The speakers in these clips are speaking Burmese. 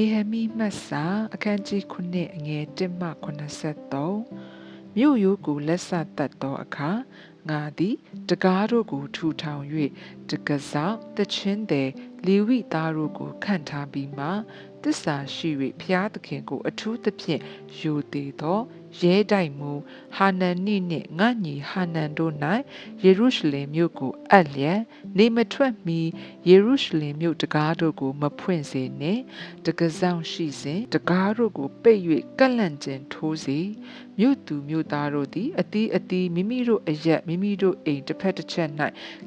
နေဟမိမှတ်စာအခန်းကြီး9အငယ်1မှ83မြို့ရိုးကိုလက်ဆတတ်သောအခါငါသည်တကားတို့ကိုထူထောင်၍တကစားတချင်းတဲ့လေဝိသားတို့ကိုခန့်ထားပြီးမှတစ္ဆာရှိ၍ဖျားသခင်ကို အထူးသဖြင့်ယူတည်သော ရဲတိုက်မူဟာနန်နိနှင့်ငါညီဟာနန်တို့၌ယေရုရှလင်မြို့ကိုအပ်လျက်နေမထွက်မီယေရုရှလင်မြို့တကားတို့ကိုမဖွင့်စေနှင့်တကဆောင်ရှိစဉ်တကားတို့ကိုပိတ်၍ကန့်လန့်ကျင်ထိုးစေမြို့သူမြို့သားတို့သည်အတီးအတီးမိမိတို့အရက်မိမိတို့အိမ်တစ်ဖက်တစ်ချက်၌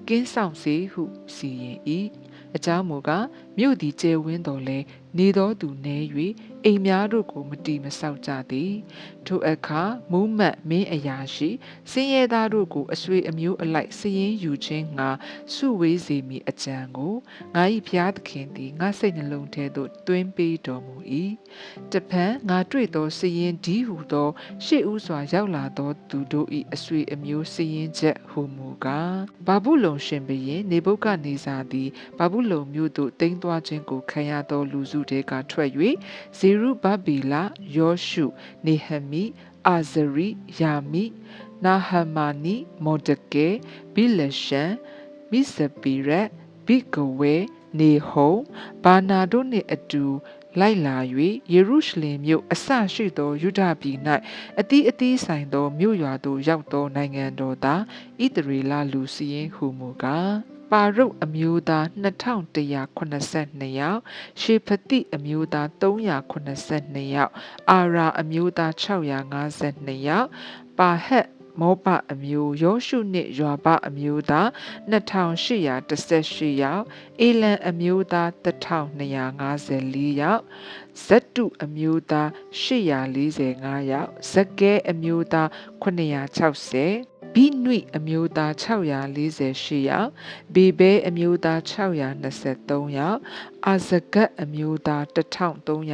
ကင်းဆောင်စေဟုစီရင်၏အကြောင်းမူကားမြို့သည်ကျဲဝင်းတော်လဲ နေသောသူနဲ၍အိမ်များတို့ကိုမတီမဆောက်ကြသည်ထိုအခါမူးမတ်မင်းအရာရှိစင်းရဲသားတို့ကိုအဆွေအမျိုးအလိုက်စည်ရင်ယူခြင်းငါစုဝေးစေမိအကြံကိုငါ၏ဖျားသခင်သည်ငါစိတ်နှလုံးထဲသို့တွင်းပေးတော်မူ၏တပံငါတွေ့သောစည်ရင်ဒီဟုသော ရှေ့ဦးစွာရောက်လာသောသူတို့၏အဆွေအမျိုးစည်ရင်ချက်ဟုမူကားဘာဘူးလုံရှင်ဘရင်နေဘုတ်ကနေစာသည်ဘာဘူးလုံမြို့သို့တိမ့်သွားခြင်းကိုခံရသောလူစုတဲကထွက်၍ဇေရုဘဗီလာယောရှုနေဟမိအာဇရိယာမိနာဟမာနီမော်ဒကေဘိလရှန်မိစပီရက်ဘိကဝဲနေဟုံဘာနာတို့နှင့်အတူလိုက်လာ၍ယေရုရှလင်မြို့အစရှိသောယုဒပြည်၌အတီးအတီးဆိုင်သောမြို့ရွာသို့ရောက်သောနိုင်ငံတော်သားဣသရေလလူစီရင်ဟုမူကား ပါရုတ်အမျိုးသား2182ယောက်ရှေဖတိအမျိုးသား382ယောက်အာရာအမျိုးသား652ယောက်ပါဟက်မောပအမျိုးယောရှုနှင့်ရွာပအမျိုးသား2818ယောက်အေလံအမျိုးသား1254ယောက်ဇက်တုအမျိုးသား845ယောက်ဇကဲအမျိုးသား960 ဘိနွိအမျိုးသား648ယောက်ဘေဘဲအမျိုးသား623ယောက်အာဇဂတ်အမျိုးသား1322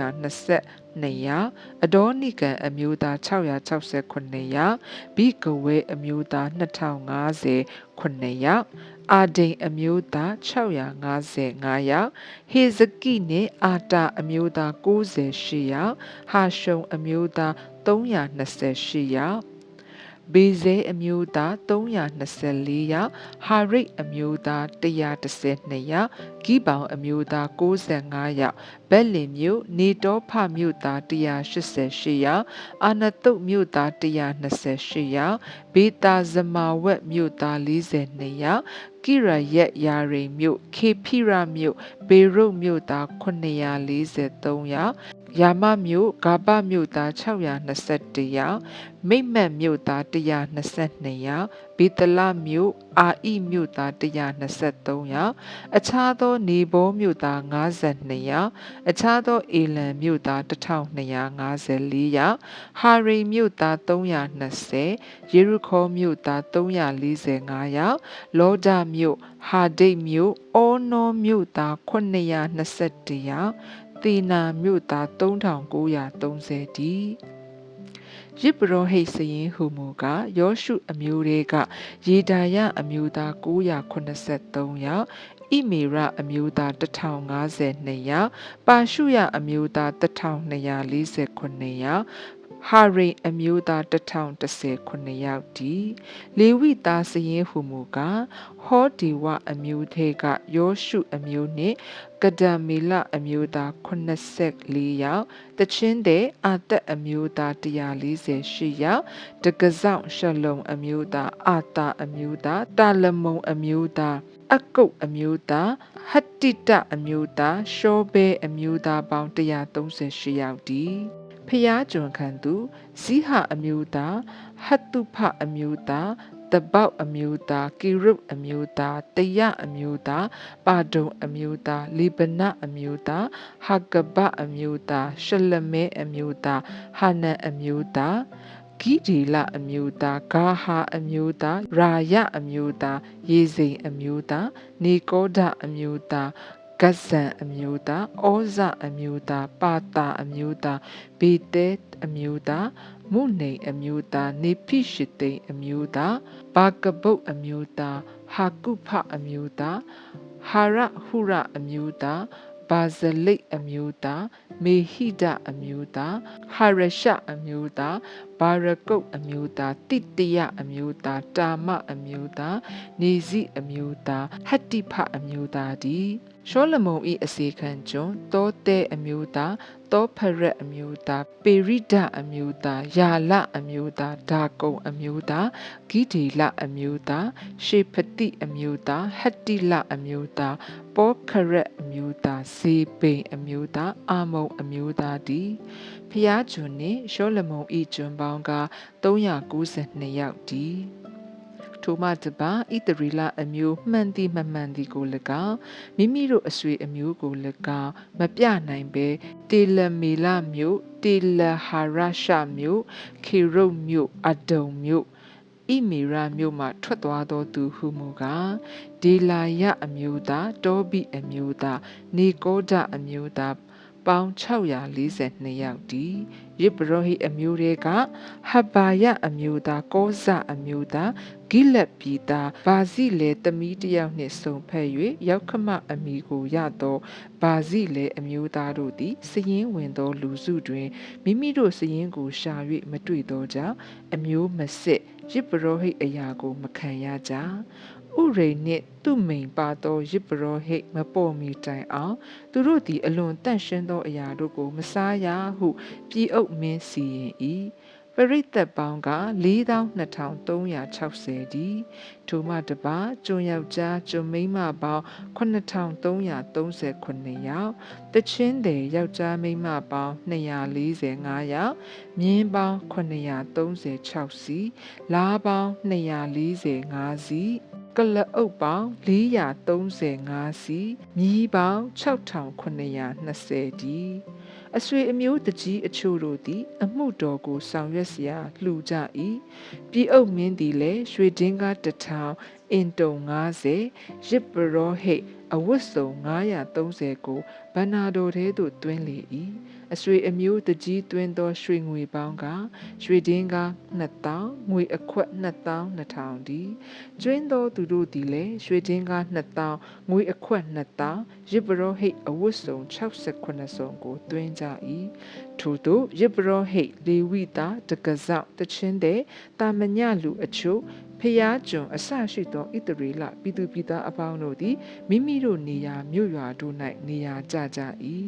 ယောက်အဒေါနိကံအမျိုးသား669ယောက်ဘိကဝဲအမျိုးသား2059ယောက်အာဒိန်အမျိုးသား655ယောက်ဟေဇကိနှင့်အာတာအမျိုးသား98ယောက်ဟာရှုံအမျိုးသား328ယောက် ဘေဇဲအမျိုးသား324ယောက်ဟာရိတ်အမျိုးသား112ယောက်ဂိဘောင်အမျိုးသား65ယောက်ဘက်လင်မြို့နေတောဖမြို့သား188ယောက်အာနတုတ်မြို့သား128ယောက်ဘေတာဇမာဝက်မြို့သား42ယောက်ကိရရက်ယာရိမြို့ခေဖိရမြို့ဘေရုတ်မြို့သား943ယောက် ယာမမြို့ဂါဘမြို့သား621ယောက်မိမ့်မတ်မြို့သား122ယောက်ဘီတလမြို့အာဣမြို့သား123ယောက်အခြားသောနေဘောမြို့သား52ယောက်အခြားသောအေလံမြို့သား1254ယောက်ဟာရိမြို့သား320ယေရုခေါမြို့သား345ယောက်လောဒမြို့ဟာဒိတ်မြို့အောနောမြို့သား921ယောက် သေနာမြို့သား3930တီရစ်ပရောဟိတ်စရင်ဟူမူကယောရှုအမျိုးတွေကယေဒါယအမျိုးသား983ယောက်ဣမေရအမျိုးသား1052ယောက်ပါရှုရအမျိုးသား1248ယောက် ဟာရိအမျိုးသား1019ယောက်ဒီလေဝိသားစရင်ဟုမူကားဟောဒီဝအမျိုးထဲကယောရှုအမျိုးနှင့်ကဒမေလအမျိုးသား84ယောက်တချင်းတဲ့အာတက်အမျိုးသား148ယောက်တကဆောင်ရှလုံအမျိုးသားအာတာအမျိုးသားတာလမုံအမျိုးသားအကုတ်အမျိုးသားဟတ္တိတအမျိုးသားရှောဘဲအမျိုးသားပေါင်း138ယောက်ဒီ ဖျားကျွန်ခံသူဇိဟအမျိုးသားဟတ္တုဖအမျိုးသားတပေါက်အမျိုးသားကိရုအမျိုးသားတယအမျိုးသားပါဒုံအမျိုးသားလီဗနအမျိုးသားဟာကဘအမျိုးသားရှလမဲအမျိုးသားဟာနန်အမျိုးသားဂိဒီလအမျိုးသားဂါဟာအမျိုးသားရာယအမျိုးသားယေဇိန်အမျိုးသားနေကောဒအမျိုးသား ဂဇ္ဇန်အမျိုးသားဩဇအမျိုးသားပါတာအမျိုးသားဘေတဲအမျိုးသားမုနေအမျိုးသားနေဖိရှိသိန်အမျိုးသားဘာကဗုတ်အမျိုးသားဟာကုဖအမျိုးသားဟာရဟုရအမျိုးသားဘာဇလိတ်အမျိုးသား မေဟိဒအမျိုးသားဟာရရှအမျိုးသားဘာရကုတ်အမျိုးသားတိတယအမျိုးသားတာမအမျိုးသားနေဇိအမျိုးသားဟတ္တိဖအမျိုးသားဒီရှောလမုန်ဤအစီခံကျွန်းတောတဲအမျိုးသားတောဖရက်အမျိုးသားပေရိဒအမျိုးသားယာလအမျိုးသားဒါကုံအမျိုးသားဂိဒေလအမျိုးသားရှေဖတိအမျိုးသားဟတ္တိလအမျိုးသားပောခရက်အမျိုးသားဇေပိန်အမျိုးသားအာမုံအမျိုးသားဒီဖျားကျွန်းနှင့်ရှောလမုန်ဤကျွန်းပေါင်းက392ယောက်ဒီထိုမှတပါဣတရီလအမျိုးမှန်သည်မမှန်သည်ကို၎င်းမိမိတို့အဆွေအမျိုးကို၎င်းမပြနိုင်ဘဲတေလမေလမြို့တေလဟာရရှမြို့ခေရုတ်မြို့အဒုံမြို့ဣမေရမြို့မှထွက်သွားသောသူဟုမူကားဒေလာယအမျိုးသားတောဘိအမျိုးသားနေကောဒအမျိုးသား ပေါင်း642ယောက်ဒီယစ်ဘရဟိအမျိုးတွေကဟဗာယအမျိုးသားကောဇအမျိုးသားဂိလက်ပြည်သားဘာဇိလေတမီးတယောက်နှင့်စုံဖက်၍ရောက်ခမအမိကိုရသောဘာဇိလေအမျိုးသားတို့သည်စည်ရင်ဝင်သောလူစုတွင်မိမိတို့စည်ရင်ကိုရှာ၍မတွေ့သောကြောင့်အမျိုးမစစ်ယစ်ဘရဟိအရာကိုမခံရကြ ဥရိနှင့်သူမိန်ပါသောယစ်ပရောဟိတ်မပေါ်မီတိုင်အောင်သူတို့သည်အလွန်တန့်ရှင်းသောအရာတို့ကိုမစားရဟုပြည်အုပ်မင်းစီရင်၏ပရိသတ်ပေါင်းက4260ဒီထိုမှတပါကျွန်းယောက်ျားကျွန်းမိန်းမပေါင်း9339ယောက်တချင်းတယ်ယောက်ျားမိန်းမပေါင်း245ယောက်မြင်းပေါင်း936စီလားပေါင်း245စီ ကလအုပ်ပေါင်း435စီမြီးပေါင်း6920ဒီအဆွေအမျိုးတကြီးအချို့တို့သည် အမှုတော်ကိုဆောင်ရွက်เสียလှူကြ၏ပြည်အုပ်မင်းသည်လည်းရွှေဒင်းကားတထောင်အင်တုံ90ရစ်ပရောဟိတ်အဝတ်စုံ930ကိုဗန္နာတော်ထဲသို့တွင်းလေ၏ အဆွေအမျိုးတကြီးတွင်းသောရွှေငွေပေါင်းကရွှေဒင်းကား2000ငွေအခွက်2000 2000ဒီကျွင်းသောသူတို့သည်လည်းရွှေဒင်းကား2000ငွေအခွက်2000ရစ်ပရောဟိတ်အဝတ်စုံ68စုံကိုတွင်းကြ၏ထို့သောရစ်ပရောဟိတ်လေဝိတာတကဆောက်တချင်းတဲ့တာမညလူအချို့ဖျားကျွန်အဆရှိသောဣတရေလပြည်သူပြည်သားအပေါင်းတို့သည်မိမိတို့နေရာမြို့ရွာတို့၌နေရာကျကြ၏